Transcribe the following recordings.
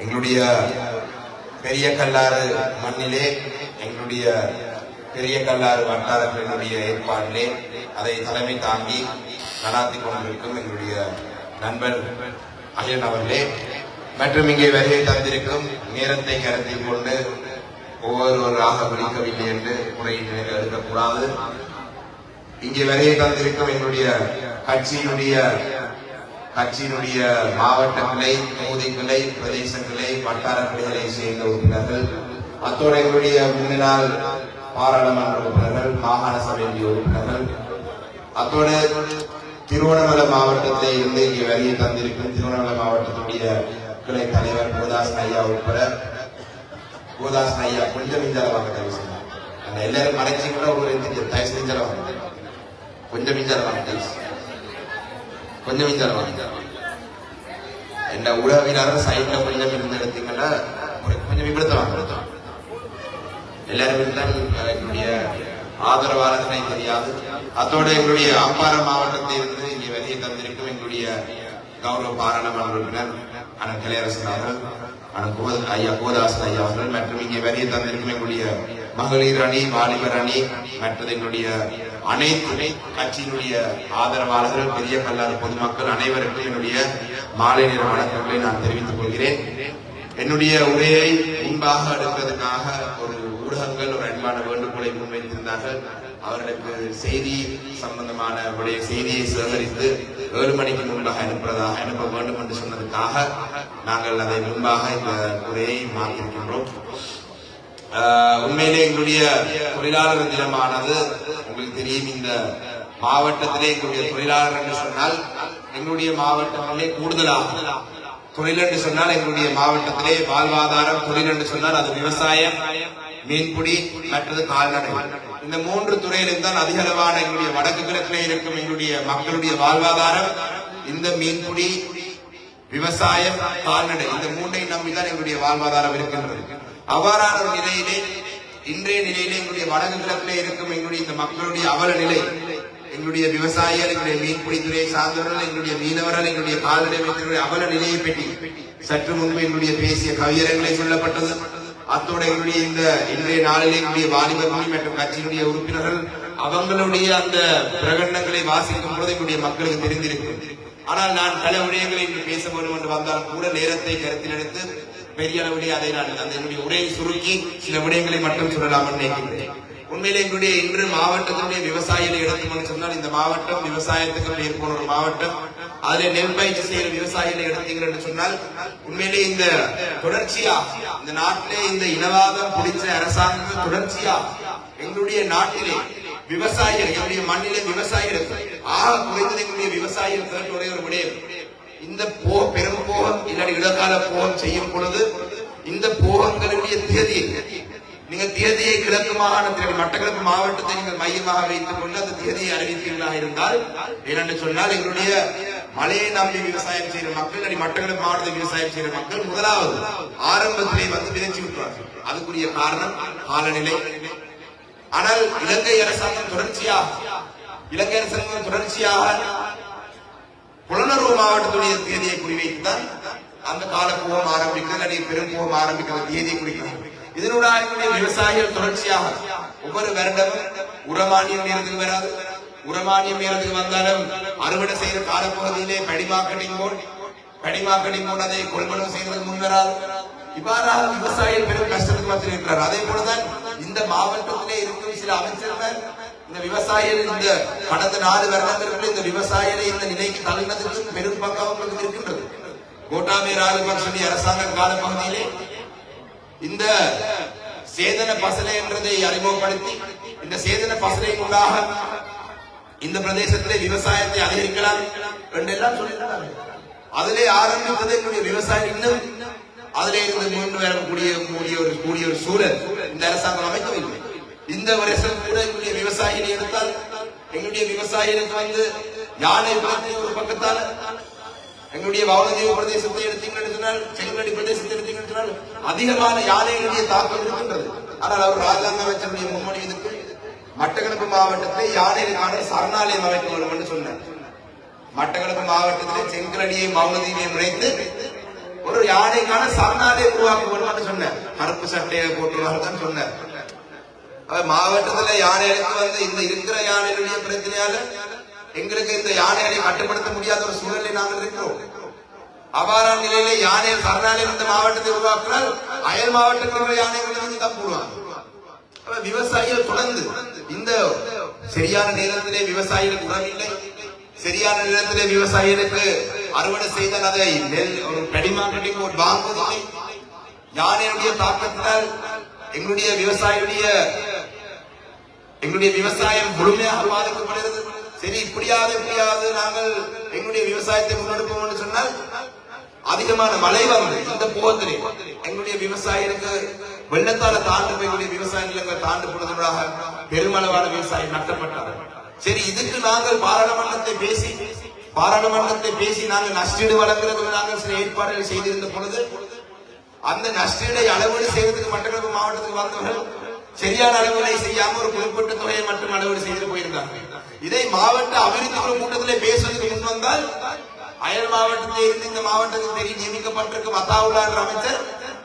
எங்களுடைய பெரிய கல்லாறு மண்ணிலே எங்களுடைய பெரிய கல்லாறு வட்டாரங்களினுடைய ஏற்பாட்டிலே அதை தலைமை தாங்கி நடாத்தி கொண்டிருக்கும் எங்களுடைய நண்பர் அயன் அவர்களே மற்றும் இங்கே வருகை தந்திருக்கும் நேரத்தை கருத்தில் கொண்டு ஒவ்வொருவராக விழிக்கவில்லை என்று முறையில் எடுக்கக்கூடாது இங்கே வருகை தந்திருக்கும் எங்களுடைய கட்சியினுடைய கட்சியினுடைய மாவட்ட கிளை தொகுதி கிளை பிரதேச கிளை வட்டார கிளைகளை சேர்ந்த உறுப்பினர்கள் அத்தோடு எங்களுடைய முன்னாள் பாராளுமன்ற உறுப்பினர்கள் மாகாண சபையுடைய உறுப்பினர்கள் அத்தோடு திருவண்ணாமலை மாவட்டத்திலே இருந்து இங்கே வருகை தந்திருக்கும் திருவண்ணாமலை மாவட்டத்துடைய கிளை தலைவர் கோதாசன் ஐயா உட்பட கோதாசன் ஐயா கொஞ்சம் மிஞ்சால வாங்க தயவு செய்யலாம் அந்த எல்லாரும் மறைச்சிங்களா ஒரு தயவு செஞ்சால வாங்க கொஞ்சம் மிஞ்சால வாங்க தயவு செய்யலாம் கொஞ்சம் மிஞ்சால என்ன உறவினர் சைட்ல கொஞ்சம் இருந்து எடுத்தீங்கன்னா கொஞ்சம் இப்படித்தான் வாங்க இப்படித்தான் வாங்க. எல்லாரும் இருந்தால் எங்களுடைய ஆதரவாளர்களை தெரியாது அத்தோடு எங்களுடைய அம்பார மாவட்டத்தில் இருந்து இங்கே வெளியே தந்திருக்கும் எங்களுடைய கௌரவ பாராளுமன்ற உறுப்பினர் அண்ணன் கலையரசன் அவர்கள் அண்ணன் ஐயா கோதாசன் ஐயா அவர்கள் மற்றும் இங்கே வெளியே தந்திருக்கும் எங்களுடைய மகளிர் அணி வாலிபர் அணி மற்றது எங்களுடைய அனைத்து கட்சியினுடைய ஆதரவாளர்கள் பெரிய கல்லாத பொதுமக்கள் அனைவருக்கும் என்னுடைய மாலை நேர வணக்கங்களை நான் தெரிவித்துக் கொள்கிறேன். என்னுடைய உரையை முன்பாக எடுப்பதற்காக ஒரு ஊடகங்கள் ஒரு அன்பான வேண்டுகோளை முன்வைத்திருந்தார்கள். அவர்களுக்கு செய்தி சம்பந்தமான உடைய செய்தியை சேகரித்து ஏழு மணிக்கு முன்பாக அனுப்புவதாக அனுப்ப வேண்டும் என்று சொன்னதுக்காக நாங்கள் அதை முன்பாக இந்த உரையை மாற்றிருக்கின்றோம் உண்மையிலே எங்களுடைய தொழிலாளர் தினமானது உங்களுக்கு தெரியும் இந்த மாவட்டத்திலே எங்களுடைய தொழிலாளர் என்று சொன்னால் எங்களுடைய மாவட்டத்திலே கூடுதலாக தொழில் என்று சொன்னால் எங்களுடைய மாவட்டத்திலே வாழ்வாதாரம் தொழில் என்று சொன்னால் அது விவசாயம் மீன்பிடி மற்றது கால்நடை. இந்த மூன்று துறையிலும் தான் அதிக அளவான எங்களுடைய வடக்கு கிழக்கிலே இருக்கும் எங்களுடைய மக்களுடைய வாழ்வாதாரம் இந்த மீன்பிடி விவசாயம் கால்நடை இந்த மூன்றை நம்பிதான் எங்களுடைய வாழ்வாதாரம் இருக்கின்றது. அவ்வாறான ஒரு நிலையிலே இன்றைய நிலையிலே எங்களுடைய வடக்கு கிழக்கிலே இருக்கும் எங்களுடைய இந்த மக்களுடைய அவல நிலை எங்களுடைய விவசாயிகள் எங்களுடைய மீன்பிடித்துறையை சார்ந்தவர்கள் எங்களுடைய மீனவர்கள் எங்களுடைய கால்நடை அமைச்சருடைய அவல நிலையை பற்றி சற்று முன்பு எங்களுடைய பேசிய கவியரங்களை சொல்லப்பட்டது. அத்தோடு எங்களுடைய இந்த இன்றைய நாளிலே எங்களுடைய வாலிபர்கள் மற்றும் கட்சியினுடைய உறுப்பினர்கள் அவங்களுடைய அந்த பிரகடனங்களை வாசிக்கும் பொழுது எங்களுடைய மக்களுக்கு தெரிந்திருக்கும். ஆனால் நான் பல விடயங்களை இன்று பேச வேண்டும் என்று வந்தால் கூட நேரத்தை கருத்தில் எடுத்து பெரிய அளவிலே அதை நான் அந்த என்னுடைய உரையை சுருக்கி சில விடயங்களை மட்டும் சொல்லலாம் நினைக்கின்றேன். உண்மையிலே எங்களுடைய இன்று மாவட்டத்தினுடைய விவசாயிகளை எடுத்துக்கொண்டு சொன்னால் இந்த மாவட்டம் விவசாயத்துக்கு பெயர் ஒரு மாவட்டம். அதுல நெல் பயிற்சி செய்கிற விவசாயிகளை எடுத்தீர்கள் என்று சொன்னால் உண்மையிலே இந்த தொடர்ச்சியா இந்த நாட்டிலே இந்த இனவாதம் பிடிச்ச அரசாங்கம் தொடர்ச்சியா எங்களுடைய நாட்டிலே விவசாயிகள் எங்களுடைய மண்ணிலே விவசாயிகள் ஆக குறைந்தது எங்களுடைய விவசாயிகள் ஒரே ஒரு விடயம். இந்த போ பெரும் போகம் இல்லாட்டி இடகால போகம் செய்யும் பொழுது இந்த போகங்களுடைய தேதியை நீங்க தேதியை கிழக்கு மாகாணத்தில் மட்டக்களப்பு மாவட்டத்தை நீங்கள் மையமாக வைத்துக் கொண்டு அந்த தேதியை அறிவிப்பீர்களாக இருந்தால் என்னென்று சொன்னால் எங்களுடைய மலையை நம்பி விவசாயம் செய்கிற மக்கள் அடி மட்டக்களப்பு மாவட்டத்தில் விவசாயம் செய்கிற மக்கள் முதலாவது ஆரம்பத்திலே வந்து விதைச்சு விட்டுவார்கள் அதுக்குரிய காரணம் காலநிலை. ஆனால் இலங்கை அரசாங்கம் தொடர்ச்சியாக இலங்கை அரசாங்கம் தொடர்ச்சியாக புலனர்வு மாவட்டத்துடைய தேதியை குறிவைத்துதான் அந்த காலப்பூவம் ஆரம்பிக்கிறது அல்லது பெரும்பூவம் ஆரம்பிக்கிற தேதியை குறிக்கிறது. இதனுடைய விவசாயிகள் தொடர்ச்சியாக ஒவ்வொரு வருடமும் உரமானியம் நேரத்துக்கு வராது. உரமானியம் நேரத்துக்கு வந்தாலும் அறுவடை செய்கிற காலப்பகுதியிலே படிமார்க்கெட்டிங் போர்டு படிமார்க்கெட்டிங் போர்டு அதை கொள்வனவு செய்வதற்கு முன் வராது. இவ்வாறாக விவசாயிகள் பெரும் கஷ்டத்துக்கு மத்தியில் இருக்கிறார் அதே போலதான் இந்த மாவட்டத்திலே இருக்கும் சில அமைச்சர்கள் இந்த விவசாயிகள் இந்த கடந்த நாலு வருடங்களுக்கு இந்த விவசாயிகளை இந்த நிலைக்கு தள்ளினதுக்கு பெரும் பங்கு அவங்களுக்கு இருக்கின்றது. கோட்டாமே ராஜபக்சனி அரசாங்க காலப்பகுதியிலே இந்த சேதன பசலை என்றதை அறிமுகப்படுத்தி இந்த சேதன பசலை உள்ளாக இந்த பிரதேசத்திலே விவசாயத்தை அதிகரிக்கலாம் என்றெல்லாம் சொல்லியிருந்தாங்க அதிலே ஆரம்பித்தது என்னுடைய விவசாயம் இன்னும். அதிலே இருந்து மீண்டு வரக்கூடிய கூடிய ஒரு கூடிய ஒரு சூழல் இந்த அரசாங்கம் அமைக்கவில்லை. இந்த வருஷம் கூட எங்களுடைய விவசாயிகளை எடுத்தால் எங்களுடைய விவசாயிகளுக்கு வந்து யானை பிரச்சனை ஒரு பக்கத்தால் எங்களுடைய வவுனதீவு பிரதேசத்தை எடுத்தீங்கன்னு செங்கடி பிரதேசத்தை எடுத்தீங்கன்னு அதிகமான யானைகளுடைய தாக்கம் இருக்கின்றது. ஆனால் அவர் ராஜாங்க அமைச்சருடைய முன்மொழி இதுக்கு மட்டக்களப்பு மாவட்டத்திலே யானைகளுக்கான சரணாலயம் அமைக்க வேண்டும் என்று சொன்னார். மட்டக்களப்பு மாவட்டத்திலே செங்கலடியை மௌனதீவியை இணைத்து ஒரு யானைக்கான சரணாலயம் உருவாக்க வேணும்னு சொன்னேன் கருப்பு சட்டையை போட்டுருவாங்க தான் சொன்னேன் மாவட்டத்துல மாவட்டத்துல யானைகளுக்கு வந்து இந்த இருக்கிற யானைகளுடைய பிரச்சனையால எங்களுக்கு இந்த யானைகளை கட்டுப்படுத்த முடியாத ஒரு சூழலை நாங்கள் இருக்கிறோம். அபாரான நிலையில யானை சரணாலயம் இந்த மாவட்டத்தை உருவாக்கினால் அயல் மாவட்டத்தில் உள்ள யானைகள் வந்து தான் போடுவாங்க விவசாயிகள் தொடர்ந்து இந்த சரியான நேரத்திலே விவசாயிகளுக்கு உணவில்லை சரியான நேரத்திலே விவசாயிகளுக்கு அறுவடை செய்தால் அதை நெல் ஒரு பெடிமார்க்கெட்டிங் ஒரு வாங்குவதில்லை யானையுடைய தாக்கத்தினால் எங்களுடைய விவசாயியுடைய எங்களுடைய விவசாயம் முழுமையாக பாதிக்கப்படுகிறது. சரி இப்படியாவது இப்படியாவது நாங்கள் எங்களுடைய விவசாயத்தை முன்னெடுப்போம் என்று சொன்னால் அதிகமான மழை வந்து இந்த போகத்திலே எங்களுடைய விவசாயிகளுக்கு வெள்ளத்தால தாண்டு போய் எங்களுடைய விவசாய நிலங்கள் தாண்டு போனதுனாக பெருமளவான விவசாயம் நட்டப்பட்டார் சரி இதுக்கு நாங்கள் பாராளுமன்றத்தை பேசி பாராளுமன்றத்தை பேசி நாங்கள் நஷ்டீடு வழங்குறதுக்கு நாங்கள் சில ஏற்பாடுகள் செய்திருந்த பொழுது அந்த நஷ்டீடை அளவீடு செய்வதற்கு மட்டக்களப்பு மாவட்டத்துக்கு வந்தவர்கள் சரியான அளவுகளை செய்யாம ஒரு குறிப்பிட்ட தொகையை மட்டும் அளவீடு செய்து போயிருந்தாங்க. இதை மாவட்ட அபிவிருத்தி குழு கூட்டத்திலே பேசுவதற்கு முன் வந்தால் அயல் மாவட்டத்திலே இருந்து இந்த மாவட்டத்துக்கு தெரிய நியமிக்கப்பட்டிருக்கும் அத்தாவுல்லா என்ற அமைச்சர்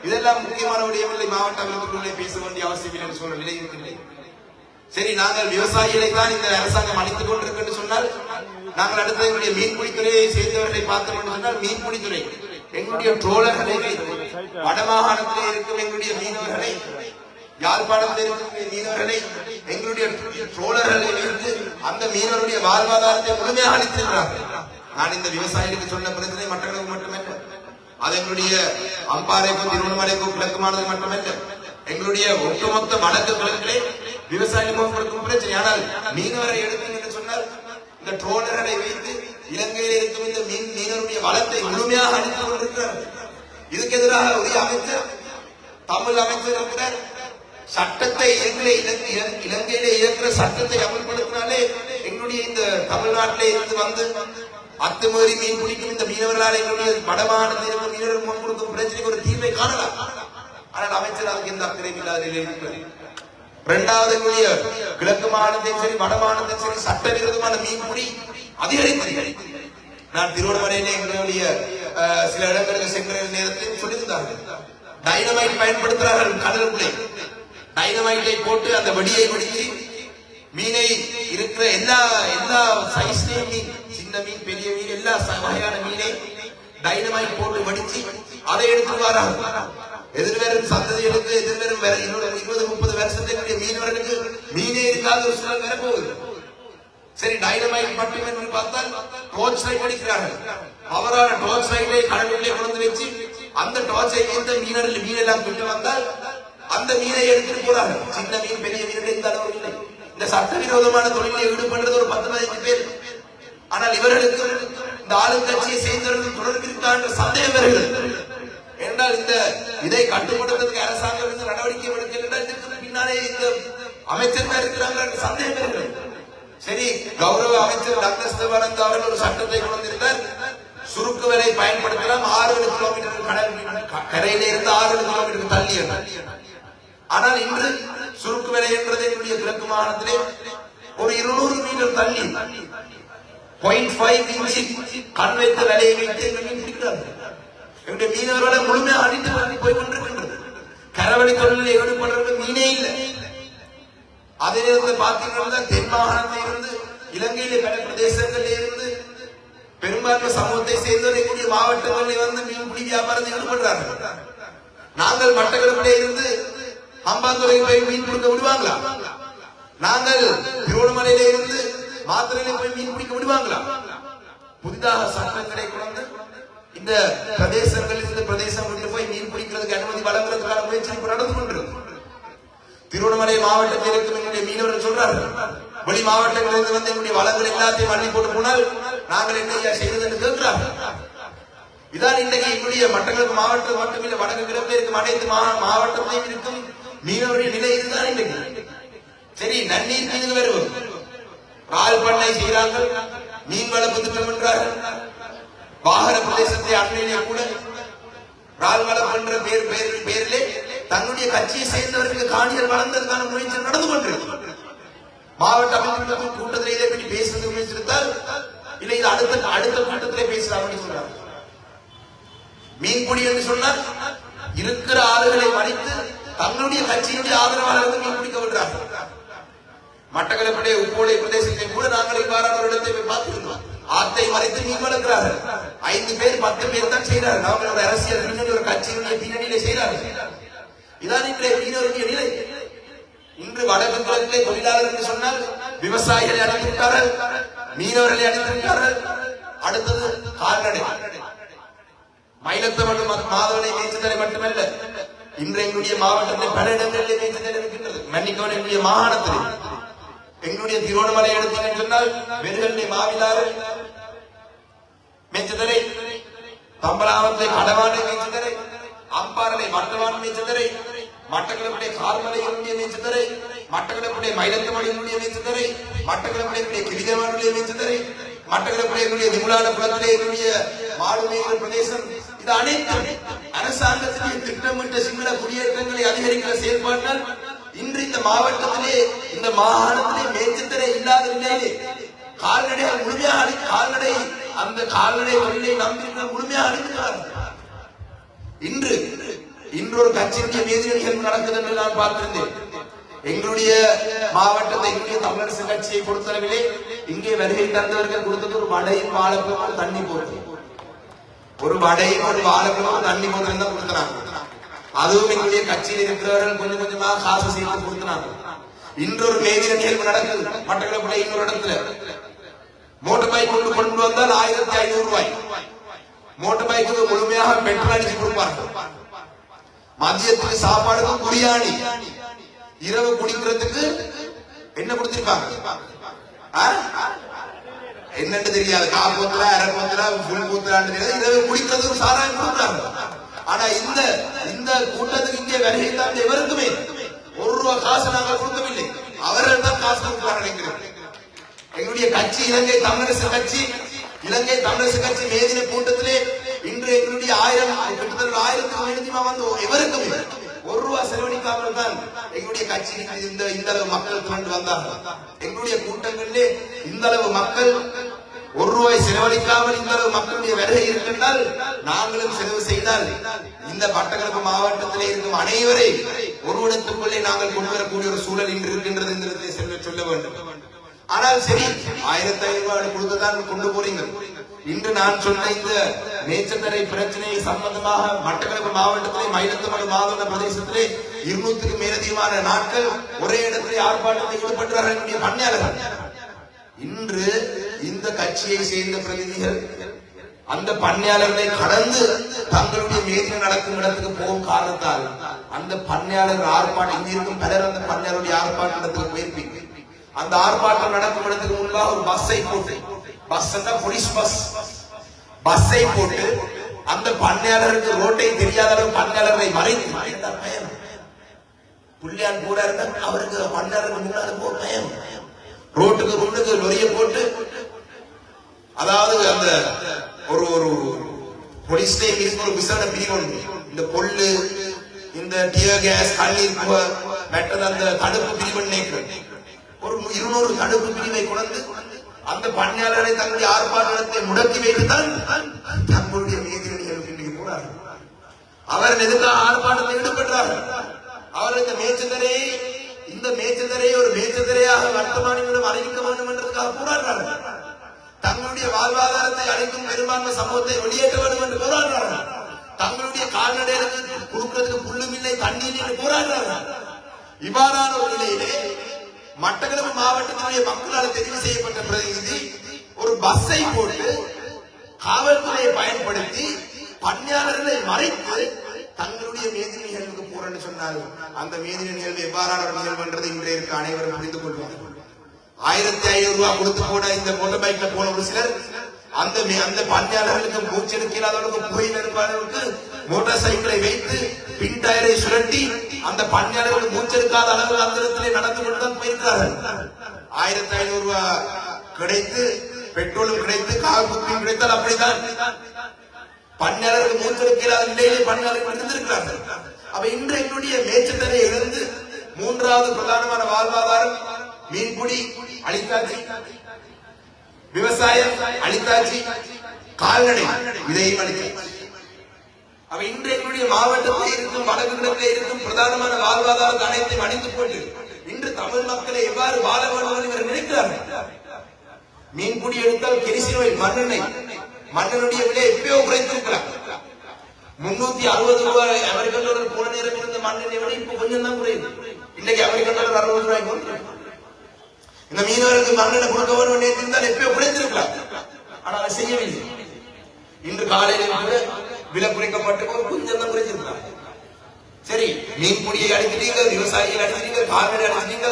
இதெல்லாம் முக்கியமான விடயமில்லை மாவட்ட அபிவிருத்தி குழுவிலே பேச வேண்டிய அவசியம் இல்லை என்று சொல்ல நிலை இருக்கில்லை சரி நாங்கள் விவசாயிகளை தான் இந்த அரசாங்கம் அளித்துக் கொண்டிருக்கு சொன்னால் நாங்கள் அடுத்த எங்களுடைய மீன்பிடித்துறையை சேர்ந்தவர்களை பார்த்தோம் என்று சொன்னால் மீன்பிடித்துறை எங்களுடைய ட்ரோலர்களை வைத்து வடமாகாணத்திலே இருக்கும் எங்களுடைய மீனவர்களை யாழ்ப்பாணத்தில் இருக்கும் மீனவர்களை? எங்களுடைய ட்ரோலர்களை இருந்து அந்த மீனவருடைய வாழ்வாதாரத்தை முழுமையாக அளித்திருக்கிறார்கள் நான் இந்த விவசாயிகளுக்கு சொன்ன பிரச்சனை மற்றவர்களுக்கு மட்டுமல்ல அது எங்களுடைய அம்பாறைக்கும் திருவண்ணாமலைக்கும் கிழக்குமானது மட்டுமல்ல எங்களுடைய ஒட்டுமொத்த வடக்கு கிழக்கிலே விவசாயமும் கொடுக்கும் பிரச்சனை ஆனால் மீனவரை எடுத்தீங்க என்று சொன்னால் இந்த ட்ரோலர்களை வைத்து இலங்கையில் இருக்கும் இந்த மீன் மீனவருடைய வளத்தை முழுமையாக அளித்துக் கொண்டிருக்கிறார் இதுக்கு எதிராக உரிய அமைச்சர் தமிழ் அமைச்சர் இருக்கிறார். சட்டத்தை இலங்கை இலங்கையிலே இயக்குற சட்டத்தை அமல்படுத்தினாலே எங்களுடைய இந்த தமிழ்நாட்டிலே இருந்து வந்து அத்துமீறி மீன் பிடிக்கும் இந்த மீனவர்களால் எங்களுடைய வடமாநிலத்தில் மீனவர்கள் முன் கொடுக்கும் பிரச்சனைக்கு ஒரு தீர்வை காணலாம். ஆனால் அமைச்சர் அதுக்கு எந்த அக்கறையும் இல்லாத நிலையில் இரண்டாவது எங்களுடைய கிழக்கு மாநிலத்தையும் சரி வட மாநிலத்தையும் சரி சட்டவிரோதமான மீன்பிடி அதிகரித்து நான் திருவண்ணாமலையிலே எங்களுடைய அஹ், சில இடங்களுக்கு சென்ற நேரத்தில் சொல்லியிருந்தார்கள். டைனமைட் பயன்படுத்துகிறார்கள் கடலுக்குள்ளே. டைனமைட்டை போட்டு அந்த வெடியை வெடிச்சு மீனை இருக்கிற எல்லா எல்லா சைஸ்லயும் மீன் சின்ன மீன் பெரிய மீன் எல்லா வகையான மீனை டைனமைட் போட்டு வடிச்சு அதை எடுத்து வராங்க எதிர்வரும் சந்ததிகளுக்கு எதிர்வரும் வேற இன்னொரு இருபது முப்பது வருஷத்துக்கு மீனவர்களுக்கு மீனே இருக்காத ஒரு சூழல் போகுது சரி டைனமைட் மட்டும் என்று பார்த்தால் டார்ச் லைட் அடிக்கிறார்கள். அவரான டோர்ச் லைட்டை கடலிலே கொண்டு வச்சு அந்த டார்ச்சை வைத்த மீனர்கள் மீன் எல்லாம் விட்டு வந்தால் அந்த மீனை எடுத்துட்டு போறாங்க. சின்ன மீன் பெரிய மீன் இந்த அளவு இல்லை. இந்த சட்டவிரோதமான தொழிலில் ஈடுபடுறது ஒரு பத்து பதினஞ்சு பேர். ஆனால் இவர்களுக்கு இந்த ஆளுங்கட்சியை சேர்ந்தவர்கள் தொடர்பு இருக்கா சந்தேகம் வருகிறது. என்றால் இந்த இதை கட்டுப்படுத்துவதற்கு அரசாங்கம் இந்த நடவடிக்கை எடுக்கல இதுக்கு பின்னாலே இந்த அமைச்சர் இருக்கிறாங்க சந்தேகம் வருகிறது. சரி கௌரவ அமைச்சர் டாக்டர் சிவானந்த் அவர்கள் ஒரு சட்டத்தை கொண்டு வந்திருந்தார். சுருக்கு வரை பயன்படுத்தலாம். ஆறு கிலோமீட்டர் கடல் கரையிலிருந்து கரையில இருந்து ஆறு கிலோமீட்டர் தள்ளி ஆனால் இன்று சுருக்கு விலை என்றது என்னுடைய கிழக்கு மாகாணத்திலே ஒரு இருநூறு மீட்டர் தள்ளி பாயிண்ட் ஃபைவ் இன்ச்சு கண் வைத்த வேலையை வைத்து எங்கள் மீன் எங்களுடைய மீனவர்களை முழுமையாக அடித்து வாங்கி போய் கொண்டிருக்கின்றது. கரவழி தொழிலில் ஈடுபடுறது மீனே இல்லை. அதிலிருந்து பார்த்தீங்கன்னா தென் மாகாணத்தில் இருந்து இலங்கையிலே பல பிரதேசங்களில் இருந்து பெரும்பான்மை சமூகத்தை சேர்ந்தவர்களுடைய மாவட்டங்களில் வந்து மீன்பிடி வியாபாரத்தில் ஈடுபடுறார்கள் நாங்கள் மட்டக்களப்பிலே இருந்து அம்பாந்துறை போய் மீன் பிடிக்க விடுவாங்களா? நாங்கள் திருவண்ணாமலையில இருந்து மாத்திரையில போய் மீன் பிடிக்க விடுவாங்களா? புதிதாக சட்டங்களை கொண்டு இந்த பிரதேசங்களில் இருந்து பிரதேசம் விட்டு போய் மீன் பிடிக்கிறதுக்கு அனுமதி வழங்குறதுக்கான முயற்சி இப்ப நடந்து கொண்டிருக்கு. திருவண்ணாமலை மாவட்டத்தில் இருக்கும் எங்களுடைய மீனவர்கள் சொல்றார்கள் வெளி மாவட்டங்களிலிருந்து வந்து எங்களுடைய வளங்கள் எல்லாத்தையும் அள்ளி போட்டு போனால் நாங்கள் என்ன செய்வது என்று கேட்கிறார்கள். இதான் இன்றைக்கு எங்களுடைய மட்டங்களுக்கு மாவட்டம் மட்டுமில்லை வடக்கு கிழக்கு இருக்கும் அனைத்து மா- மாவட்டத்திலும் இருக்கும் மீனவருடைய நிலை இதுதான் இன்றைக்கு சரி நன்னீர் மீன்கள் வருவோம் பால் பண்ணை செய்கிறார்கள் மீன் வளர்ப்பு திட்டம் என்றார்கள். வாகன பிரதேசத்தை அண்மையிலே கூட பால் வளம் என்ற பேர் பேர் பேரிலே தன்னுடைய கட்சியை சேர்ந்தவர்களுக்கு காணிகள் வளர்ந்ததற்கான முயற்சி நடந்து கொண்டிருக்கு மாவட்ட அமைப்பு கூட்டத்தில் இதை பற்றி பேசுறது முயற்சித்தால் இல்லை இது அடுத்த அடுத்த கூட்டத்திலே பேசலாம் அப்படின்னு சொல்றாங்க மீன்பிடி என்று சொன்னால் இருக்கிற ஆளுகளை மறித்து தங்களுடைய கட்சியினுடைய ஆதரவாளர்கள் மீன் பிடிக்க விடுறார்கள் மட்டக்களப்பிலே உப்போலை பிரதேசத்தை கூட நாங்கள் இவ்வாறான ஒரு இடத்தை போய் பார்த்திருந்தோம். ஆத்தை மறைத்து மீன் வளர்க்கிறார்கள். ஐந்து பேர் பத்து பேர் தான் செய்கிறார் நாங்கள் ஒரு அரசியல் பின்னணி ஒரு கட்சியினுடைய பின்னணியில செய்கிறார்கள் இதான் இன்றைய மீனவருடைய நிலை. இன்று வடபெங்கலத்திலே தொழிலாளர் என்று சொன்னால் விவசாயிகளை அழைத்திருக்கிறார்கள் மீனவர்களை அழைத்திருக்கிறார்கள் அடுத்தது கால்நடை. மயிலத்தவன் மாதவனை மேய்ச்சதலை மட்டுமல்ல இன்று எங்களுடைய மாவட்டத்தில் பல இடங்களிலே மேய்ச்சதல் இருக்கின்றது. மன்னிக்கவன் எங்களுடைய மாகாணத்தில். எங்களுடைய திருவண்ணாமலை எடுத்தீங்கன்னு சொன்னால் வெறுகல்லை மாவிலாறு மேய்ச்சதலை தம்பலாவத்தை கடவானை மேய்ச்சதரை அம்பாரலை மண்டவான் மேய்ச்சதரை மட்டக்களப்புடைய கால்மலையினுடைய மேய்ச்சதரை மட்டக்களப்புடைய மயிலத்தமணியினுடைய மேய்ச்சதரை மட்டக்களப்புடைய கிரிஜவானுடைய மேய்ச்சதரை மட்டக்களப்புடைய நிமுலான குளத்திலே மாடு மேய்கிற பிரதேசம் இது அனைத்தும் அரசாங்கத்தினுடைய திட்டமிட்ட சிங்கள குடியேற்றங்களை அதிகரிக்கிற செயல்பாட்டால் இன்று இந்த மாவட்டத்திலே இந்த மாகாணத்திலே மேய்ச்சத்தரை இல்லாத நிலையிலே கால்நடைகள் முழுமையாக அழி கால்நடை அந்த கால்நடை தொழிலை நம்பியிருக்கிற முழுமையாக அழிக்கிறார்கள் இன்று இன்று ஒரு கட்சியினுடைய வேதி நிகழ்வு நடக்குது என்று நான் பார்த்திருந்தேன். எங்களுடைய மாவட்டத்தை எங்களுடைய தமிழரசு கட்சியை பொறுத்தளவிலே இங்கே வருகை தந்தவர்கள் கொடுத்தது ஒரு மழையும் வாழப்பும் தண்ணி போட்டு ஒரு வடையும் ஒரு வாழைப்பழம் தண்ணி போட்டு தான் கொடுத்தாங்க அதுவும் எங்களுடைய கட்சியில் இருக்கிறவர்கள் கொஞ்சம் கொஞ்சமா காசு சேர்த்து கொடுத்தாங்க இன்னொரு ஒரு நிகழ்வு நடக்குது. மட்டக்களப்புல இன்னொரு இடத்துல. மோட்டர் பைக் கொண்டு கொண்டு வந்தால் ஆயிரத்தி ஐநூறு ரூபாய். மோட்டர் பைக்கு முழுமையாக பெட்ரோல் அடிச்சு கொடுப்பார்கள். மதியத்துக்கு சாப்பாடுக்கு பிரியாணி. இரவு குடிக்கிறதுக்கு என்ன கொடுத்திருப்பாங்க? ஆ? என்னன்னு தெரியாது. கால் போத்துல அரை போத்துல புல் போத்தலான்னு தெரியாது. இரவு குடிக்கிறதுக்கு சாராயம் கொடுத்தாங்க ஆனா இந்த இந்த கூட்டத்துக்கு இங்கே வருகை தான் எவருக்குமே ஒரு ரூபா காசு நாங்கள் கொடுக்கவில்லை. அவர்கள் தான் காசு கொடுக்கிறார்கள் நினைக்கிறேன். எங்களுடைய கட்சி இலங்கை தமிழரசு கட்சி இலங்கை தமிழரசு கட்சி மேதின கூட்டத்திலே இன்று எங்களுடைய ஆயிரம் கிட்டத்தட்ட ஒரு ஆயிரத்துக்கு எழுதிமா வந்து எவருக்குமே ஒரு ரூபா செலவழிக்காமல் தான். எங்களுடைய கட்சி இந்த இந்த அளவு மக்கள் திரண்டு வந்தார்கள் எங்களுடைய கூட்டங்களிலே இந்த அளவு மக்கள் ஒரு ரூபாய் செலவழிக்காமல் இந்த அளவு மக்களுடைய வருகை இருக்கின்றால் நாங்களும் செலவு செய்தால் இந்த பட்டக்கிழப்பு மாவட்டத்திலே இருக்கும் அனைவரை ஒரு இடத்துக்குள்ளே நாங்கள் கொண்டு வரக்கூடிய ஒரு சூழல் இன்று இருக்கின்றது என்று சொல்ல வேண்டும். ஆனால் சரி ஆயிரத்தி ஐநூறு ரூபாய் கொடுத்துதான் கொண்டு போறீங்க. இன்று நான் சொன்ன இந்த மேச்சந்தரை பிரச்சனை சம்பந்தமாக மட்டக்களப்பு மாவட்டத்திலே மயிலத்தமடு மாவட்ட பிரதேசத்திலே இருநூத்துக்கு மேலதிகமான நாட்கள் ஒரே இடத்திலே ஆர்ப்பாட்டத்தில் ஈடுபட்டார்கள் என்னுடைய பணியாளர்கள். இன்று இந்த கட்சியை சேர்ந்த பிரதிநிதிகள் அந்த பண்ணையாளர்களை கடந்து தங்களுடைய மேதின நடக்கும் இடத்துக்கு போகும் காரணத்தால் அந்த பண்ணையாளர் ஆர்ப்பாட்டம் இங்க இருக்கும் பலர் அந்த பண்ணையாளருடைய ஆர்ப்பாட்ட இடத்துக்கு போயிருப்பீங்க அந்த ஆர்ப்பாட்டம் நடக்கும் இடத்துக்கு முன்பாக ஒரு பஸ்ஸை போட்டு பஸ் போலீஸ் பஸ். பஸ்ஸை போட்டு அந்த பண்ணையாளருக்கு ரோட்டை தெரியாத அளவு பண்ணையாளரை மறைத்து என்ன பயம் புள்ளியான் கூட இருந்தா அவருக்கு பண்ணையாளருக்கு முன்னாடி போ பயம் ரோட்டுக்கு முன்னுக்கு லொரிய போட்டு அதாவது அந்த ஒரு ஒரு போலீஸ்ல இருக்கு ஒரு விசாரணை பிரிவு இந்த பொல்லு இந்த டியர் கேஸ் கண்ணீர் மற்றது அந்த தடுப்பு பிரிவு நினைக்கிறேன் ஒரு இருநூறு தடுப்பு பிரிவை கொண்டு அந்த பணியாளரை தங்களுடைய ஆர்ப்பாட்டத்தை முடக்கி வைத்துதான் தங்களுடைய மேதிர இன்றைக்கு போனார்கள். அவர் எதுக்காக ஆர்ப்பாட்டத்தில் ஈடுபட்டார்கள் அவர் இந்த மேச்சந்தரை இந்த மேச்சந்தரை ஒரு மேச்சந்தரையாக வர்த்தமானியிடம் அறிவிக்க வேண்டும் என்றதுக்காக போராடுறார்கள் தங்களுடைய வாழ்வாதாரத்தை அளிக்கும் பெரும்பான்மை சமூகத்தை வெளியேற்ற வேண்டும் என்று போராடுறார்கள் தங்களுடைய கால்நடைகளுக்கு கொடுக்கிறதுக்கு புல்லுமில்லை தண்ணீர் என்று போராடுறார்கள் இவ்வாறான ஒரு நிலையிலே மட்டக்களப்பு மாவட்டத்தினுடைய மக்களால் தெரிவு செய்யப்பட்ட பிரதிநிதி ஒரு பஸ்ஸை போட்டு காவல்துறையை பயன்படுத்தி பணியாளர்களை மறைத்து தங்களுடைய மேதின நிகழ்வுக்கு போறேன்னு சொன்னார்கள் அந்த மேதின நிகழ்வு எவ்வாறான ஒரு நிகழ்வு என்றது இன்றைய இருக்க அனைவரும் புரிந்து கொள்வார்கள். ஆயிரத்தி ஐநூறு ரூபாய் கொடுத்து போன இந்த மோட்டர் பைக்ல போன ஒரு சிலர் அந்த மே- அந்த பணியாளர்களுக்கு மூச்செடுக்க இல்லாதவர்களுக்கு புகையில் இருப்பவர்களுக்கு மோட்டார் சைக்கிளை வைத்து பின் டயரை சுரட்டி அந்த பணியாளர்கள் மூச்செடுக்காத அளவு அந்த இடத்திலே நடந்து கொண்டுதான் போயிருக்கிறார்கள். ஆயிரத்தி ஐநூறு ரூபாய் கிடைத்து பெட்ரோலும் கிடைத்து கார் குப்பியும் கிடைத்தால் அப்படித்தான். பணியாளர்கள் மூச்செடுக்க நிலையிலே பணியாளர்கள் இருந்திருக்கிறார்கள். அப்ப இன்று எங்களுடைய மேச்சத்தனை இழந்து மூன்றாவது பிரதானமான வாழ்வாதாரம் மீன்பிடி அழித்தாச்சி விவசாயம் அழித்தாச்சி கால்நடை இதையும் அழித்தாச்சு. அவ இன்றைய மாவட்டத்தில் இருக்கும் வடக்கு கிழக்கில் இருக்கும் பிரதானமான வாழ்வாதாரம் அனைத்தையும் அணிந்து கொண்டு இன்று தமிழ் மக்களை எவ்வாறு வாழ வேண்டும் என்று இவர் நினைக்கிறார்கள்? மீன்குடி எடுத்தால் கெரிசினோய் மண்ணெண்ணெய் மண்ணனுடைய விலை எப்பயோ குறைத்திருக்கிறார். முன்னூத்தி அறுபது ரூபாய் அமெரிக்க டாலர் போன நேரம் இருந்த மண்ணெண்ணெய் விலை இப்ப கொஞ்சம் தான் குறையுது இன்னைக்கு அமெரிக்க டாலர் அறுபது ரூபாய்க்கு கொண்டு இந்த மீனவருக்கு மண்ணெண்ணெய் கொடுக்க வேண்டும் நினைத்திருந்தால் எப்பயோ குறைத்திருக்கலாம் ஆனால் அதை செய்யவில்லை. இன்று காலையில் கூட விலை குறைக்கப்பட்டு போது கொஞ்சம் தான் குறைச்சிருக்கிறார் சரி மீன்பிடியை அடிக்கிறீங்க விவசாயிகள் அடிக்கிறீங்க கால்நடை அடிக்கிறீங்க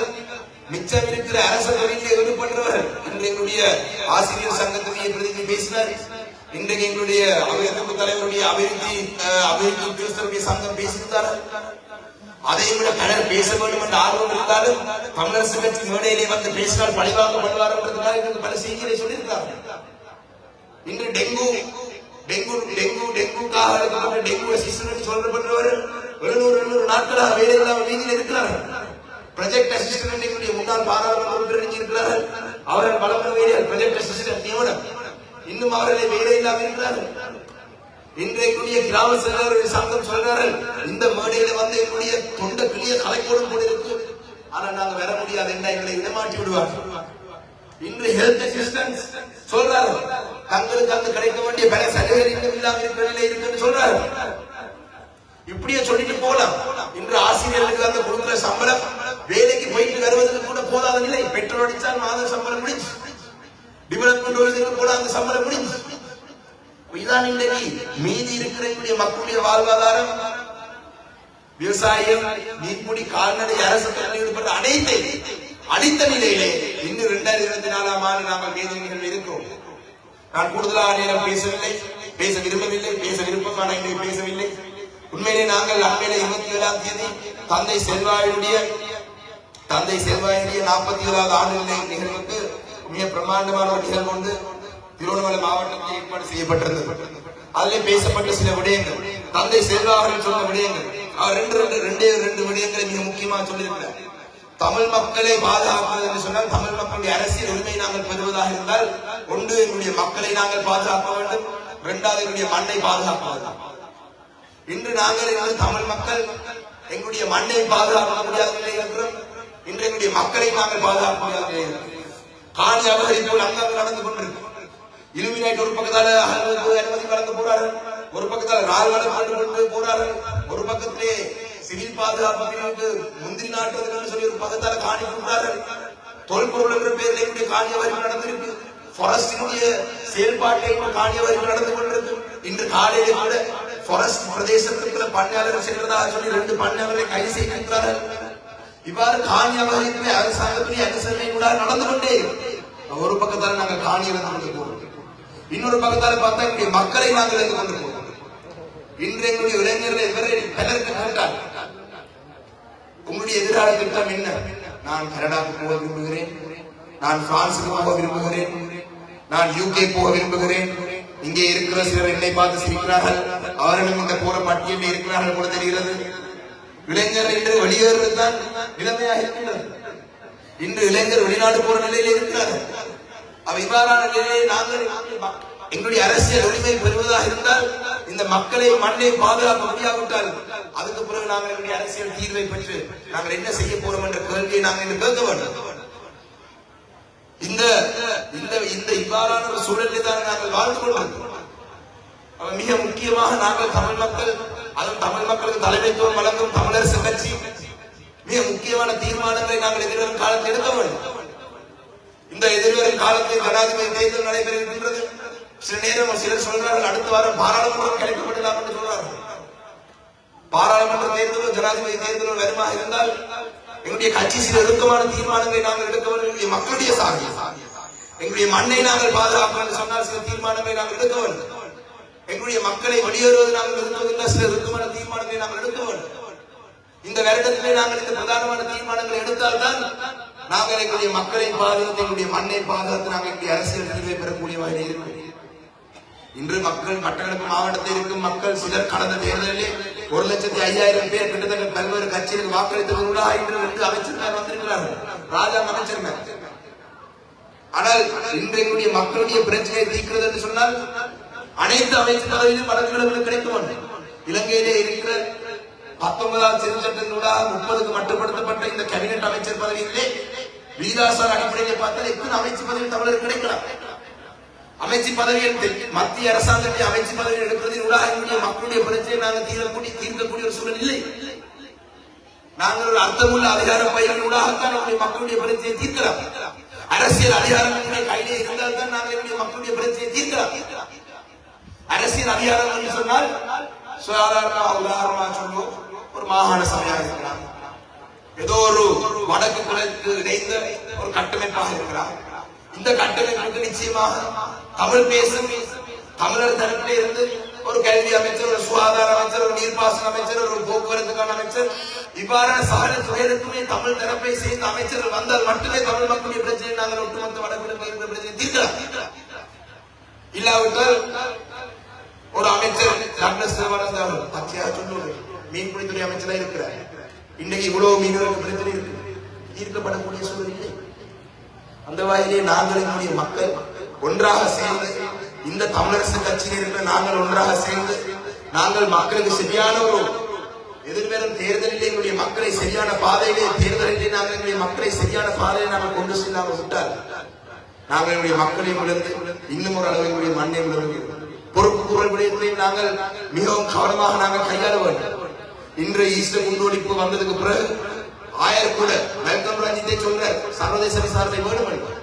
மிச்சம் இருக்கிற அரச தொழிலை ஈடுபடுறவர் இன்று எங்களுடைய ஆசிரியர் சங்கத்துடைய பிரதிநிதி பேசினார். இன்றைக்கு எங்களுடைய அபிவிருத்தி தலைவருடைய அபிவிருத்தி அபிவிருத்தி கிறிஸ்தவருடைய சங்கம் பேசியிருந்தார்கள் அதையும் விட பலர் பேச வேண்டும் என்ற ஆர்வம் இருந்தாலும் தமிழரசு கட்சி மேடையிலே வந்து பேசினால் பழிவாங்கப்படுவார் என்றதுக்காக எங்களுக்கு பல செய்திகளை சொல்லியிருக்கார்கள் இன்று டெங்கு டெங்கு டெங்கு டெங்குக்காக எடுக்கப்பட்ட டெங்கு அசிஸ்டன்ட் சொல்லப்பட்டவர் எழுநூறு எழுநூறு நாட்களாக வேலை இல்லாமல் வீதியில் இருக்கிறார்கள். ப்ரொஜெக்ட் அசிஸ்டன்ட் எங்களுடைய முன்னாள் பாராளுமன்ற உறுப்பினர் இருக்கிறார்கள். அவர்கள் பலமுறை வேலைகள் ப்ரொஜெக்ட் அசிஸ்டன்ட் நியமனம். இன்னும் அவர்களை வேலை இல்லாமல் இருக்கிறார்கள். இன்றைக்குரிய கிராம செயலாளர் சங்கம் சொல்றார்கள் இந்த மேடையில வந்து என்னுடைய தொண்டை கிளிய கலைக்கோடும் கூட இருக்கு. ஆனா நாங்க வர முடியாது என்ன எங்களை இடமாட்டி விடுவார் இன்று ஹெல்த் அசிஸ்டன்ஸ் சொல்றாரு தங்களுக்கு அங்கு கிடைக்க வேண்டிய பல சலுகைகள் இன்னும் இல்லாம இருக்கிற நிலை இருக்குன்னு சொல்றாரு இப்படியே சொல்லிட்டு போலாம் இன்று ஆசிரியர்களுக்கு அந்த கொடுக்கிற சம்பளம் வேலைக்கு போயிட்டு வருவதற்கு கூட போதாத நிலை. பெட்ரோல் அடிச்சால் மாத சம்பளம் முடிஞ்சு. டிவலப்மெண்ட் வருவதற்கு கூட அந்த சம்பளம் முடிஞ்சு. இதான் இன்றைக்கு மீதி இருக்கிற எங்களுடைய மக்களுடைய வாழ்வாதாரம் விவசாயம் மீன்பிடி கால்நடை அரசு ஈடுபட்ட அனைத்து அடித்த நிலையிலே இன்னும் இரண்டாயிரத்தி இருபத்தி நாலாம் ஆண்டு நாங்கள் மேதை நிகழ்வு இருக்கிறோம். நான் கூடுதலாக நேரம் பேசவில்லை பேச விரும்பவில்லை பேச விருப்பமான இன்றைக்கு பேசவில்லை. உண்மையிலே நாங்கள் அண்மையில இருபத்தி ஏழாம் தேதி தந்தை செல்வாயுடைய தந்தை செல்வாயுடைய நாற்பத்தி ஏழாவது ஆண்டு நிலை நிகழ்வுக்கு மிக பிரம்மாண்டமான ஒரு நிகழ்வு ஒன்று திருவண்ணாமலை மாவட்டத்தில் ஏற்பாடு செய்யப்பட்டிருந்தது. அதிலே பேசப்பட்ட சில விடயங்கள் தந்தை செல்வா அவர்கள் சொன்ன விடயங்கள் அவர் ரெண்டு ரெண்டு ரெண்டே ரெண்டு விடயங்களை மிக முக்கியமாக சொல்லியிருக்கிறார். தமிழ் மக்களை பாதுகாப்பது என்று சொன்னால் தமிழ் மக்களுடைய அரசியல் உரிமை நாங்கள் பெறுவதாக இருந்தால் ஒன்று எங்களுடைய மக்களை நாங்கள் பாதுகாக்க வேண்டும். இரண்டாவது எங்களுடைய மண்ணை பாதுகாக்க இன்று நாங்கள் இன்று தமிழ் மக்கள் எங்களுடைய மண்ணை பாதுகாக்க முடியாத நிலையில் இருக்கிறோம். இன்று எங்களுடைய மக்களை நாங்கள் பாதுகாக்க முடியாத நிலையில் இருக்கிறோம். காணி அபகரிப்பு அங்கங்கள் நடந்து கொண்டிருக்கிறோம் இலுமினாய்ட் ஒரு பக்கத்தால அனுமதி அனுமதி வழங்க போறார்கள் ஒரு பக்கத்தால நாள் வழக்கு கொண்டு போறார்கள் ஒரு பக்கத்திலே சிவில் பாதுகாப்பு பிரிவுக்கு முந்திரி நாட்டுவதற்கு சொல்லி ஒரு பக்கத்தால காணி கொடுத்தார்கள் தொல்பொருள் என்ற பேரில் என்னுடைய காணிய வரிவு நடந்திருக்கு. ஃபாரஸ்டினுடைய செயல்பாட்டில் கூட காணிய வரிவு நடந்து கொண்டிருக்கு. இன்று காலையிலே கூட ஃபாரஸ்ட் பிரதேசத்தில் இருக்கிற பண்ணையாளர்கள் சென்றதாக சொல்லி ரெண்டு பண்ணையாளர்களை கைது செய்திருக்கிறார்கள். இவ்வாறு காணி அபகரிப்பு அரசாங்கத்துடைய அனுசரணை கூட நடந்து கொண்டே ஒரு பக்கத்தால நாங்கள் காணி இழந்து கொண்டு இன்னொரு பக்கத்தால பார்த்தா எங்களுடைய மக்களை நாங்கள் இருந்து கொண்டு போறோம் இன்று எங்களுடைய இளைஞர்கள் பலருக்கு கேட்டார் உங்களுடைய எதிரான திட்டம் என்ன? நான் கனடாவுக்கு போக விரும்புகிறேன். நான் பிரான்சுக்கு போக விரும்புகிறேன். நான் யூகே போக விரும்புகிறேன். இங்கே இருக்கிற சிலர் என்னை பார்த்து சிரிக்கிறார்கள். அவர்களும் இந்த போற பட்டியலில் இருக்கிறார்கள் போல தெரிகிறது. இளைஞர் இன்று வெளியேறுவது தான் நிலைமையாக இருக்கின்றது இன்று இளைஞர் வெளிநாடு போற நிலையில் இருக்கிறார்கள். அவ இவ்வாறான நிலையிலே நாங்கள் எங்களுடைய அரசியல் உரிமை பெறுவதாக இருந்தால் இந்த மக்களை மண்ணை பாதுகாப்பு முடியாவிட்டால் அதுக்கு பிறகு நாங்கள் எங்களுடைய அரசியல் தீர்வை பெற்று நாங்கள் என்ன செய்ய போறோம் என்ற கேள்வியை நாங்கள் இன்று கேட்க வேண்டும். இந்த இந்த இந்த இவ்வாறான ஒரு சூழலில் தான் நாங்கள் வாழ்ந்து கொண்டிருக்கிறோம். மிக முக்கியமாக நாங்கள் தமிழ் மக்கள் அதுவும் தமிழ் மக்களுக்கு தலைமைத்துவம் வழங்கும் தமிழரசு கட்சி மிக முக்கியமான தீர்மானங்களை நாங்கள் எதிர்வரும் காலத்தில் எடுக்க வேண்டும். இந்த எதிர்வரும் காலத்தில் ஜனாதிபதி தேர்தல் நடைபெற இருக்கின்றது சில நேரம் சிலர் சொல்றார்கள் அடுத்த வாரம் பாராளுமன்றம் கிடைக்கப்படலாம் என்று சொல்றார்கள். பாராளுமன்ற தேர்தலும் ஜனாதிபதி தேர்தலும் வருமா இருந்தால் எங்களுடைய கட்சி சில இறுக்கமான தீர்மானங்களை நாங்கள் எடுக்க வேண்டும். எங்களுடைய மக்களுடைய சார்பு. எங்களுடைய மண்ணை நாங்கள் பாதுகாப்போம் என்று சொன்னால் சில தீர்மானங்களை நாங்கள் எடுக்க வேண்டும். எங்களுடைய மக்களை வெளியேறுவது நாங்கள் நிறுத்துவதில்லை சில இறுக்கமான தீர்மானங்களை நாங்கள் எடுக்க வேண்டும். இந்த வருடத்திலே நாங்கள் இந்த பிரதானமான தீர்மானங்களை எடுத்தால்தான் நாங்கள் எங்களுடைய மக்களை பாதுகாத்து எங்களுடைய மண்ணை பாதுகாத்து நாங்கள் எங்களுடைய அரசியல் தீர்வை பெறக்கூடிய வகையில் இருக்கும் இன்று மக்கள் மட்டக்களப்பு மாவட்டத்தில் இருக்கும் மக்கள் சிலர் கடந்த தேர்தலிலே ஒரு லட்சத்தி ஐயாயிரம் பேர் கிட்டத்தட்ட பல்வேறு கட்சிகளுக்கு வாக்களித்தவர்களாக இன்று ரெண்டு அமைச்சர்கள் வந்திருக்கிறார்கள். ராஜா அமைச்சர்கள் ஆனால் இன்றைய மக்களுடைய பிரச்சனையை தீர்க்கிறது என்று சொன்னால் அனைத்து அமைச்சர் பதவியிலும் வழக்குகளுக்கு கிடைக்கும். இலங்கையிலே இருக்கிற பத்தொன்பதாம் சட்டங்களூடாக முப்பதுக்கு மட்டுப்படுத்தப்பட்ட இந்த கேபினெட் அமைச்சர் பதவியிலே விகிதாசார அடிப்படையில பார்த்தால் எத்தனை அமைச்சு பதவி தமிழர் கிடைக்கலாம். அமைச்சு பதவிகள் மத்திய அரசாங்கத்தை அமைச்சு பதவிகள் எடுப்பதில் உலகங்களுடைய மக்களுடைய பிரச்சனை நாங்கள் தீரக்கூடிய தீர்க்கக்கூடிய ஒரு சூழல் இல்லை. நாங்கள் ஒரு அர்த்தமுள்ள அதிகார பயிர்கள் உலகத்தான் நம்முடைய மக்களுடைய பிரச்சனையை தீர்க்கலாம். அரசியல் அதிகாரம் கையிலே இருந்தால் தான் நாங்கள் என்னுடைய மக்களுடைய பிரச்சனையை தீர்க்கலாம். அரசியல் அதிகாரம் என்று சொன்னால் சாதாரண உதாரணமா சொல்லுவோம் ஒரு மாகாண சபையாக இருக்கலாம். ஏதோ ஒரு வடக்கு கிழக்கு இணைந்த ஒரு கட்டமைப்பாக இருக்கிறார். இந்த கட்டமைப்புக்கு நிச்சயமாக தமிழ் பேசும் தமிழர் தரப்பில் இருந்து ஒரு கல்வி அமைச்சர் ஒரு சுகாதார அமைச்சர் ஒரு நீர்ப்பாசன அமைச்சர் ஒரு போக்குவரத்துக்கான அமைச்சர் இவ்வாறான சகல துறைகளுக்குமே தமிழ் தரப்பை சேர்ந்த அமைச்சர்கள் வந்தால் மட்டுமே தமிழ் மக்களுடைய பிரச்சனை நாங்கள் ஒட்டுமொத்த வடகிழக்கு பிரச்சனை தீர்க்கலாம். இல்லாவிட்டால் ஒரு அமைச்சர் டாக்டர் சிவனந்த அவர் பச்சையா சொல்லுவார் மீன்பிடித்துறை அமைச்சராக இருக்கிறார். இன்னைக்கு இவ்வளவு மீனவருக்கு பிரச்சனை இருக்கு. தீர்க்கப்படக்கூடிய சூழல் இல்லை. அந்த வாயிலே நாங்கள் எங்களுடைய மக்கள் ஒன்றாக சேர்ந்து இந்த தமிழரசு கட்சியில் இருக்கிற நாங்கள் ஒன்றாக சேர்ந்து நாங்கள் மக்களுக்கு சரியான ஒரு எதிர்வரும் தேர்தலிலே எங்களுடைய மக்களை சரியான பாதையிலே தேர்தலிலே நாங்கள் எங்களுடைய மக்களை சரியான பாதையை நாங்கள் கொண்டு செல்லாமல் விட்டால் நாங்கள் எங்களுடைய மக்களையும் விழுந்து இன்னும் ஒரு அளவு எங்களுடைய மண்ணை விழுந்து பொறுப்பு குரல் விடயத்தையும் நாங்கள் மிகவும் கவனமாக நாங்கள் கையாள வேண்டும். இன்று ஈஸ்டர் முன்னோடிப்பு வந்ததுக்கு பிறகு ஆயர் கூட வெல்கம் ரஞ்சித்தை சொல்ற சர்வதேச விசாரணை வேணும்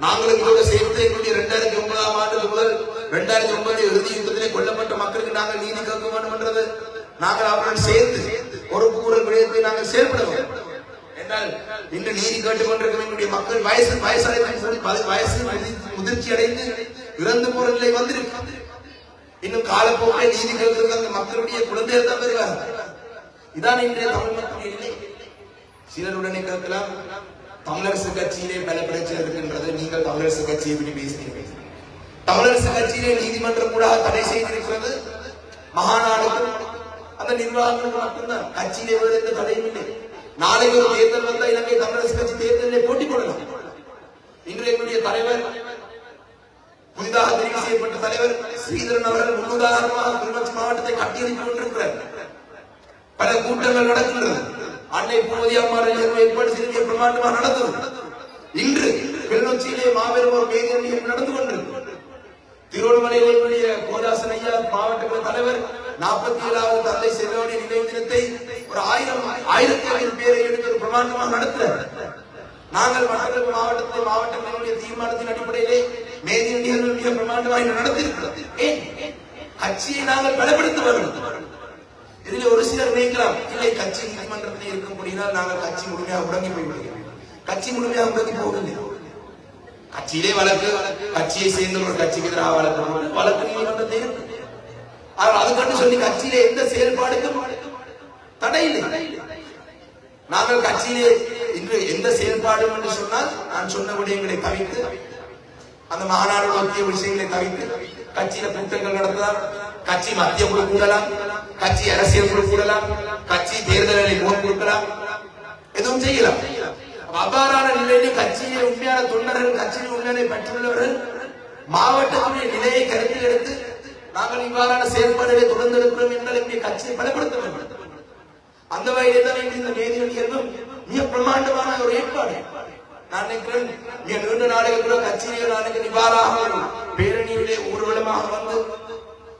நாங்களும் இதோட சேர்த்து எங்களுடைய இரண்டாயிரத்தி ஒன்பதாம் ஆண்டு முதல் இரண்டாயிரத்தி ஒன்பது இறுதி யுத்தத்திலே கொல்லப்பட்ட மக்களுக்கு நாங்கள் நீதி கேட்க வேண்டும் என்றது. நாங்கள் அவருடன் சேர்ந்து பொறுப்பு கூறல் விடயத்தை நாங்கள் செயல்பட வேண்டும். என்றால் இன்று நீதி கேட்டுக் கொண்டிருக்கும் எங்களுடைய மக்கள் வயசு வயசடைந்து பதி- வயசு முதி- முதிர்ச்சி அடைந்து இறந்து போற நிலை வந்திருக்கு. இன்னும் காலப்போக்கில் நீதி கேட்கிறது அந்த மக்களுடைய குழந்தைகள் தான் வருவார்கள் இதான் இன்றைய தமிழ் மக்களுடைய நிலை. சிலருடனே கேட்கலாம் தமிழரசு கட்சியிலே பல பிரச்சனை இருக்கின்றது நீங்கள் தமிழரசு கட்சியை பற்றி பேசுகிறீர்கள். தமிழரசு கட்சியிலே நீதிமன்றம் கூட தடை செய்திருக்கிறது. மகாநாடுக்கும் அந்த நிர்வாகங்களுக்கு மட்டும்தான். கட்சியிலே வேறு எந்த தடையும் இல்லை. நாளைக்கு ஒரு தேர்தல் வந்தால் இலங்கை தமிழரசு கட்சி தேர்தலிலே போட்டி போடலாம் இன்று எங்களுடைய தலைவர் புதிதாக தெரிவு செய்யப்பட்ட தலைவர் ஸ்ரீதரன் அவர்கள் முன்னுதாரணமாக கிளிநொச்சி மாவட்டத்தை கட்டியெழுப்பிக் கொண்டிருக்கிறார். பல கூட்டங்கள் நடக்கின்றது அன்னை பூமதி அம்மாள் ஏற்பாடு செய்து பிரமாண்டமாக நடந்தது இன்று கிளிநொச்சியிலே மாபெரும் ஒரு பேருந்து நடந்து கொண்டிருக்கிறது. திருவண்ணாமலையிலே கோதாசன் ஐயா மாவட்ட தலைவர் நாற்பத்தி ஏழாவது தந்தை செல்வனுடைய நினைவு தினத்தை ஒரு ஆயிரம் ஆயிரத்தி ஐநூறு பேரை எடுத்து ஒரு பிரமாண்டமாக நடத்துறார் நாங்கள் வடகிழக்கு மாவட்டத்தை மாவட்டங்களுடைய தீர்மானத்தின் அடிப்படையிலே மேதிய நிகழ்வு மிக பிரமாண்டமாக நடத்தியிருக்கிறது. ஏன் கட்சியை நாங்கள் பலப்படுத்த வேண்டும். இதில் ஒரு சிலர் நினைக்கலாம் இல்லை கட்சி நீதிமன்றத்தில் இருக்க முடியினால் நாங்கள் கட்சி முழுமையாக முடங்கி போய்விடுகிறோம். கட்சி முழுமையாக முடங்கி போகவில்லை. கட்சியிலே வழக்கு கட்சியை சேர்ந்த ஒரு கட்சிக்கு எதிராக வழக்கு வழக்கு நீதிமன்றத்தை இருக்கு. ஆனால் அதுக்கண்டு சொல்லி கட்சியிலே எந்த செயல்பாடுக்கும் தடை இல்லை. நாங்கள் கட்சியிலே இன்று எந்த செயல்பாடும் என்று சொன்னால் நான் சொன்ன விடயங்களை தவிர்த்து அந்த மாநாடு ஒத்திய விஷயங்களை தவிர்த்து கட்சியில கூட்டங்கள் நடத்தலாம் கட்சி மத்திய குழு கூடலாம் கட்சி அரசியல் குழு கூடலாம் கட்சி தேர்தல்களை முகம் கொடுக்கலாம். எதுவும் செய்யலாம். அப்ப அவ்வாறான நிலையிலே கட்சியில் உண்மையான தொண்டர்கள் கட்சியில் உண்மையான பெற்றுள்ளவர்கள் மாவட்டத்துடைய நிலையை கருத்தில் எடுத்து நாங்கள் இவ்வாறான செயல்பாடுகளை தொடர்ந்து எடுக்கிறோம் என்றால் எங்களுடைய கட்சியை பலப்படுத்த வேண்டும். அந்த வகையிலே தான் இந்த மேதிகள் இயல்பும் மிக பிரம்மாண்டமான ஒரு ஏற்பாடு. நான் நினைக்கிறேன் மிக நீண்ட நாடுகள் கூட கட்சியிலே நாளைக்கு நிவாராக ஒரு பேரணியிலே ஊர்வலமாக வந்து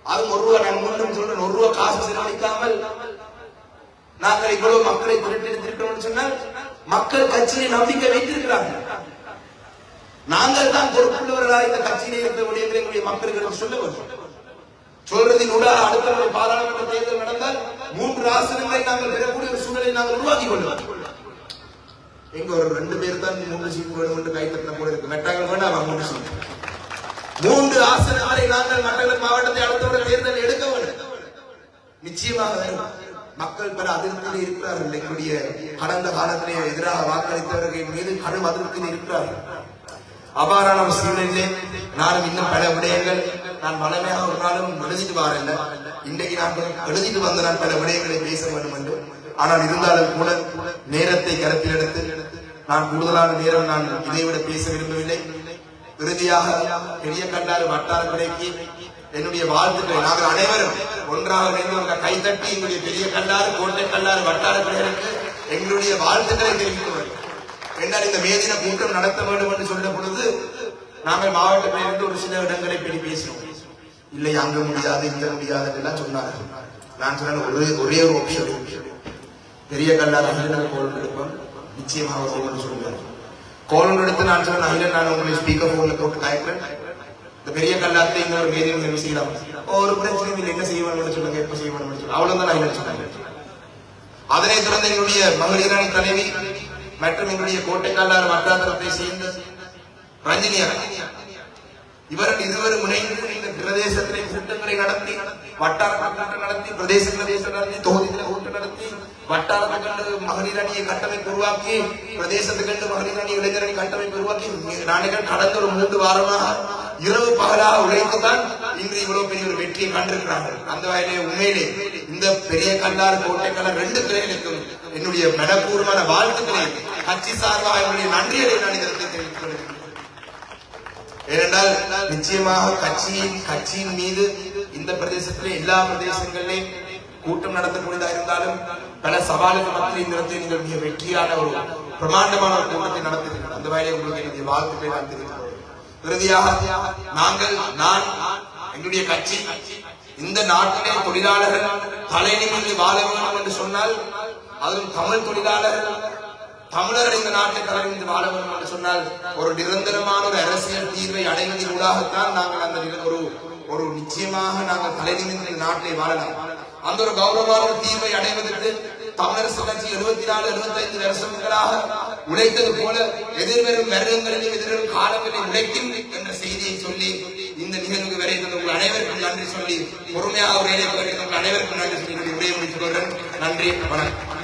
அதுவும் ஒரு ரூபா நான் முன்னும் சொல்றேன் ஒரு ரூபா காசு செலவழிக்காமல் நாங்கள் இவ்வளவு மக்களை திரட்டெடுத்திருக்கிறோம் சொன்னால் மக்கள் கட்சியை நம்பிக்கை வைத்திருக்கிறார்கள். நாங்கள் தான் பொறுப்புள்ளவர்களாக இந்த கட்சியிலே இருந்த விடயங்களை எங்களுடைய மக்களுக்கு சொல்ல வேண்டும். சொல்றதின் ஊடாக அடுத்த பாராளுமன்ற தேர்தல் நடந்தால் மூன்று ஆசனங்களை நாங்கள் பெறக்கூடிய ஒரு சூழலை நாங்கள் உருவாக்கி கொள்வோம் எங்க ஒரு ரெண்டு பேர் தான் மூன்று சீட் வேணும்னு என்று கைத்தட்டின போல இருக்கு. மெட்டாக்கள் வேண்டாம் மூன்று சீட் மூன்று ஆசனங்களை நாங்கள் மட்டக்களப்பு மாவட்டத்தை அடுத்தவர்கள் தேர்தல் எடுக்க வேண்டும். நிச்சயமாக மக்கள் பல அதிருப்தியில் இருக்கிறார்கள். எங்களுடைய கடந்த காலத்திலே எதிராக வாக்களித்தவர்கள் மீது கடும் அதிருப்தியில் இருக்கிறார்கள். அபாரான ஒரு நானும் இன்னும் பல விடயங்கள் நான் வளமையாக ஒரு நாளும் எழுதிட்டு வரல இன்றைக்கு நான் எழுதிட்டு வந்த நான் பல விடயங்களை பேச வேண்டும் என்று ஆனால் இருந்தாலும் கூட நேரத்தை கருத்தில் எடுத்து நான் கூடுதலான நேரம் நான் இதைவிட பேச விரும்பவில்லை. இறுதியாக பெரிய கண்டாறு வட்டார குறைக்கு என்னுடைய வாழ்த்துக்களை. நாங்கள் அனைவரும் ஒன்றாக நின்று ஒரு கைத்தட்டி எங்களுடைய பெரிய கண்டாறு கோட்டை கல்லாறு வட்டார பிள்ளைகளுக்கு எங்களுடைய வாழ்த்துக்களை தெரிவித்து வேண்டும் இந்த மேதின கூட்டம் நடத்த வேண்டும் என்று சொல்ல பொழுது நாங்கள் மாவட்டத்திலிருந்து ஒரு சில இடங்களை பற்றி பேசினோம். இல்லை அங்க முடியாது இங்க முடியாது எல்லாம் சொன்னார்கள். நான் சொன்ன ஒரே ஒரே ஒரு ஆப்ஷன் பெரிய கல்லால் அகிலன் கோல் எடுப்போம். நிச்சயமாக வருவோம் சொல்லுவார். கோல் எடுத்து நான் சொன்னேன் அகிலன் நான் உங்களை ஸ்பீக்கர் போன்ல போட்டு காய்க்கிறேன் இந்த பெரிய கல்லாத்தை இந்த ஒரு மேரியம் என்ன செய்யலாம். ஒரு பிரச்சனையும் இல்லை. என்ன செய்வான்னு சொல்லுங்க. எப்ப செய்வான்னு சொல்லுங்க. அவ்வளவுதான் அகிலன் சொன்னாங்க அதனைத் தொடர்ந்து எங்களுடைய மகளிரான தலைவி மற்றும் எங்களுடைய கோட்டைக்காலார் வட்டாரத்தை சேர்ந்த ரஞ்சினி இவர்கள் இதுவரை முனைந்து இந்த பிரதேசத்திலே கூட்டங்களை நடத்தி வட்டார கூட்டம் நடத்தி பிரதேச பிரதேசம் நடத்தி தொகுதிகளை ஓட்டு நடத்தி வட்டாரத்தை கண்டு மகளிர் அணியை கட்டமைப்பு உருவாக்கி பிரதேசத்தை கண்டு மகளிர் அணி இளைஞர் அணி கட்டமைப்பு உருவாக்கி நாளைகள் கடந்த ஒரு மூன்று வாரமாக இரவு பகலாக உழைத்துதான் இன்று இவ்வளவு பெரிய ஒரு வெற்றியை கண்டிருக்கிறார்கள். அந்த வகையிலே உண்மையிலே இந்த பெரிய கல்லார் கோட்டை கலர் ரெண்டு கிளைகளுக்கும் என்னுடைய மனப்பூர்வமான வாழ்த்துக்களை கட்சி சார்பாக என்னுடைய நன்றியை நான் இதற்கு தெரிவித்துக் கொள்கிறேன். ஏனென்றால் நிச்சயமாக கட்சியின் கட்சியின் மீது இந்த பிரதேசத்திலே எல்லா பிரதேசங்களிலும் கூட்டம் நடத்தக்கூடியதா இருந்தாலும் பல சவாலுக்கு மத்திய இந்த நீங்கள் மிக வெற்றியான ஒரு பிரமாண்டமான ஒரு கூட்டத்தை நடத்துகிறீர்கள் அந்த வகையில் உங்களுக்கு என்னுடைய வாழ்த்துக்களை நான் தெரிவிக்கிறேன் இறுதியாக நாங்கள் நான் எங்களுடைய கட்சி இந்த நாட்டிலே தொழிலாளர்கள் தலைநிமிந்து வாழ வேண்டும் என்று சொன்னால் அதுவும் தமிழ் தொழிலாளர்கள் தமிழர்கள் இந்த நாட்டை தலைவிந்து வாழ வேண்டும் என்று சொன்னால் ஒரு நிரந்தரமான ஒரு அரசியல் தீர்வை அடைவதன் ஊடாகத்தான் நாங்கள் அந்த ஒரு ஒரு நிச்சயமாக நாங்கள் தலைநிமிந்து நாட்டை வாழலாம். அந்த ஒரு கௌரவமான ஒரு தீர்வை அடைவதற்கு தமிழரசு கட்சி எழுபத்தி நாலு எழுபத்தி ஐந்து வருஷங்களாக உழைத்தது போல எதிர்வரும் வருடங்களிலும் எதிர்வரும் காலங்களில் உழைக்கும் என்ற செய்தியை சொல்லி இந்த நிகழ்வுக்கு வரை உங்கள் அனைவருக்கும் நன்றி சொல்லி பொறுமையாக உரையை உங்கள் அனைவருக்கும் நன்றி சொல்லி என்னுடைய உரையை முடித்துக் கொள்கிறேன். நன்றி வணக்கம்.